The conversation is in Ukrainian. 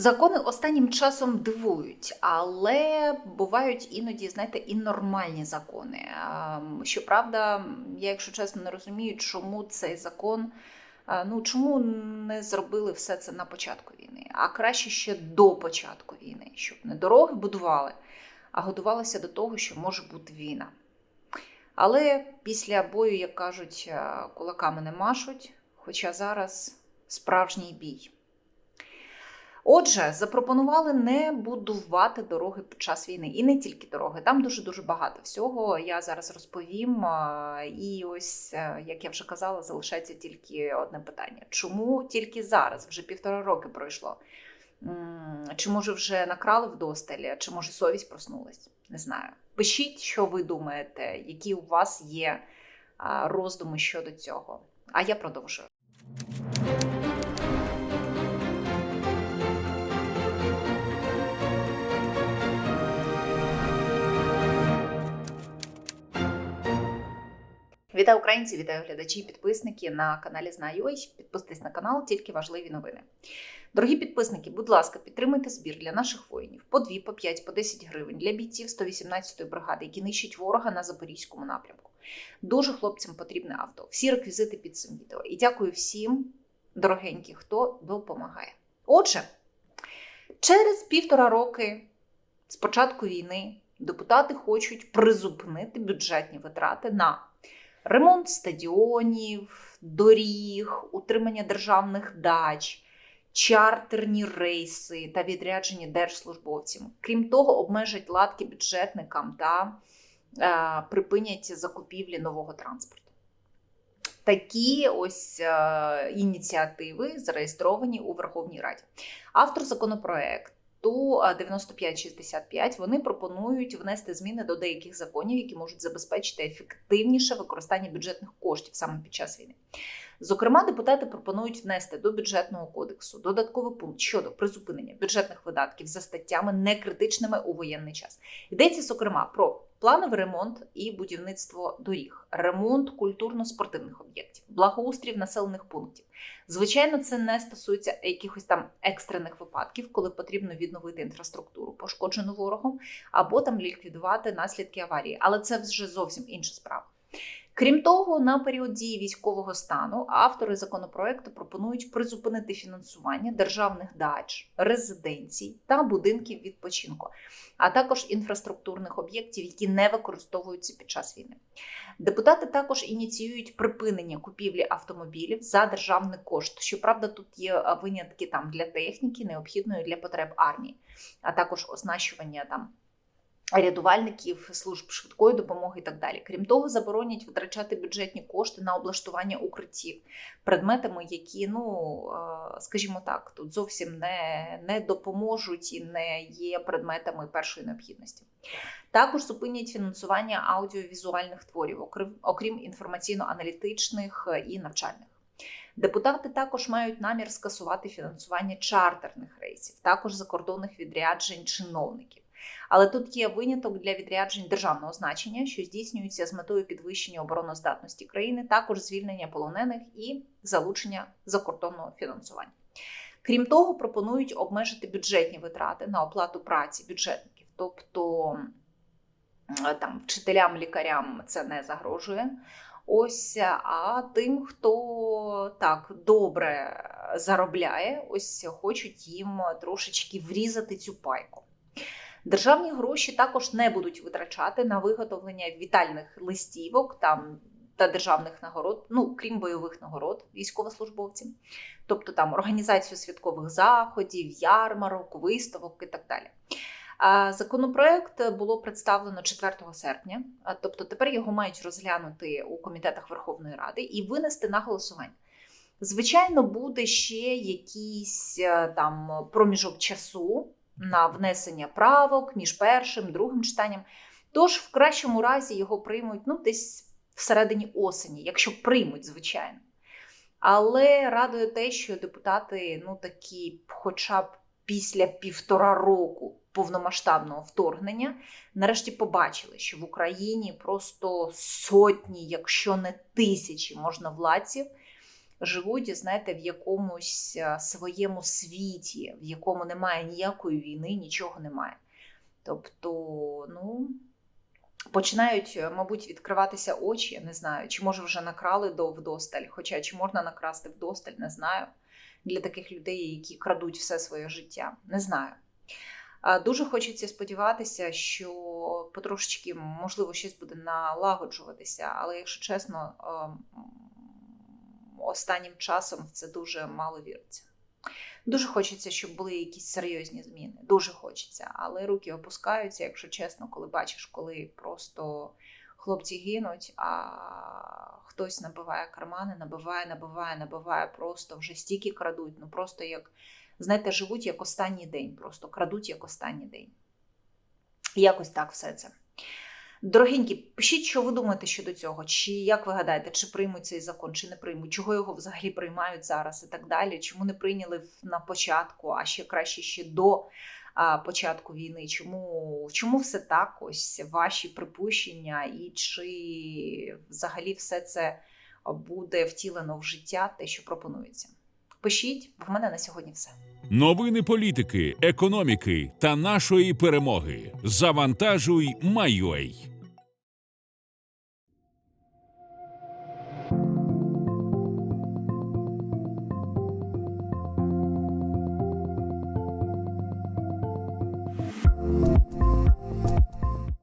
Закони останнім часом дивують, але бувають іноді, знаєте, і нормальні закони. Щоправда, я, якщо чесно, не розумію, чому цей закон, ну чому не зробили все це на початку війни, а краще ще до початку війни, щоб не дороги будували, а готувалися до того, що може бути війна. Але після бою, як кажуть, кулаками не машуть, хоча зараз справжній бій. Отже, запропонували не будувати дороги під час війни, і не тільки дороги. Там дуже дуже багато всього. Я зараз розповім. І ось, е, як я вже казала, залишається тільки одне питання: чому тільки зараз? Вже півтора роки пройшло. Чи може вже накрали вдосталі, чи може совість проснулась? Не знаю. Пишіть, що ви думаєте, які у вас є роздуми щодо цього. А я продовжую. Вітаю українці, вітаю глядачі, і підписники на каналі Знаю.ua. Підписуйтесь на канал, тільки важливі новини. Дорогі підписники, будь ласка, підтримайте збір для наших воїнів по 2, по 5, по 10 гривень для бійців 118-ї бригади, які нищать ворога на запорізькому напрямку. Дуже хлопцям потрібне авто. Всі реквізити під цим відео. І дякую всім, дорогенькі, хто допомагає. Отже, через півтора роки з початку війни депутати хочуть призупинити бюджетні витрати на ремонт стадіонів, доріг, утримання державних дач, чартерні рейси та відрядження держслужбовців. Крім того, обмежать латки бюджетникам та е, припинять закупівлі нового транспорту. Такі ось е, ініціативи зареєстровані у Верховній Раді. Автор законопроекту ту 9565 вони пропонують внести зміни до деяких законів, які можуть забезпечити ефективніше використання бюджетних коштів саме під час війни. Зокрема, депутати пропонують внести до бюджетного кодексу додатковий пункт щодо призупинення бюджетних видатків за статтями некритичними у воєнний час. Йдеться зокрема про плановий ремонт і будівництво доріг, ремонт культурно-спортивних об'єктів, благоустрів населених пунктів. Звичайно, це не стосується якихось там екстрених випадків, коли потрібно відновити інфраструктуру, пошкоджену ворогом, або там ліквідувати наслідки аварії. Але це вже зовсім інша справа. Крім того, на період дії військового стану автори законопроекту пропонують призупинити фінансування державних дач, резиденцій та будинків відпочинку, а також інфраструктурних об'єктів, які не використовуються під час війни. Депутати також ініціюють припинення купівлі автомобілів за державний кошт. Щоправда, тут є винятки там для техніки, необхідної для потреб армії, а також оснащування там рятувальників, служб швидкої допомоги і так далі. Крім того, заборонять витрачати бюджетні кошти на облаштування укриттів предметами, які, ну е, скажімо так, тут зовсім не, не допоможуть і не є предметами першої необхідності. Також зупинять фінансування аудіовізуальних творів, окрім, окрім інформаційно-аналітичних і навчальних. Депутати також мають намір скасувати фінансування чартерних рейсів, також закордонних відряджень чиновників. Але тут є виняток для відряджень державного значення, що здійснюються з метою підвищення обороноздатності країни, також звільнення полонених і залучення закордонного фінансування. Крім того, пропонують обмежити бюджетні витрати на оплату праці бюджетників, тобто там вчителям, лікарям це не загрожує. Ось, а тим, хто так добре заробляє, ось хочуть їм трошечки врізати цю пайку. Державні гроші також не будуть витрачати на виготовлення вітальних листівок там та державних нагород, ну крім бойових нагород військовослужбовців, тобто там організацію святкових заходів, ярмарок, виставок і так далі. Законопроект було представлено 4 серпня, тобто тепер його мають розглянути у комітетах Верховної Ради і винести на голосування. Звичайно, буде ще якийсь там проміжок часу на внесення правок між першим другим читанням. Тож, в кращому разі, його приймуть ну, десь всередині осені, якщо приймуть, звичайно. Але радує те, що депутати, ну такі, хоча б після півтора року повномасштабного вторгнення, нарешті побачили, що в Україні просто сотні, якщо не тисячі можновладців, живуть, знаєте, в якомусь е, своєму світі, в якому немає ніякої війни, нічого немає. Тобто, ну, починають, е, мабуть, відкриватися очі, я не знаю, чи може вже накрали до вдосталь, хоча чи можна накрасти вдосталь, не знаю. Для таких людей, які крадуть все своє життя, не знаю. Дуже хочеться сподіватися, що потрошечки, можливо, щось буде налагоджуватися, але якщо чесно, ем, останнім часом в це дуже мало віриться. Дуже хочеться, щоб були якісь серйозні зміни. Дуже хочеться, але руки опускаються, якщо чесно, коли бачиш, коли просто хлопці гинуть, а хтось набиває кармани, набиває, набиває, набиває, просто вже стільки крадуть. Ну просто як, знаєте, живуть як останній день, просто крадуть як останній день. Якось так все це. Дорогенькі, пишіть, що ви думаєте щодо цього, чи як ви гадаєте, чи приймуть цей закон, чи не приймуть, чого його взагалі приймають зараз і так далі, чому не прийняли на початку, а ще краще ще до а, початку війни. Чому, чому все так? Ось ваші припущення, і чи взагалі все це буде втілено в життя, те, що пропонується? Пишіть, в мене на сьогодні все. Новини політики, економіки та нашої перемоги. Завантажуй, Майой.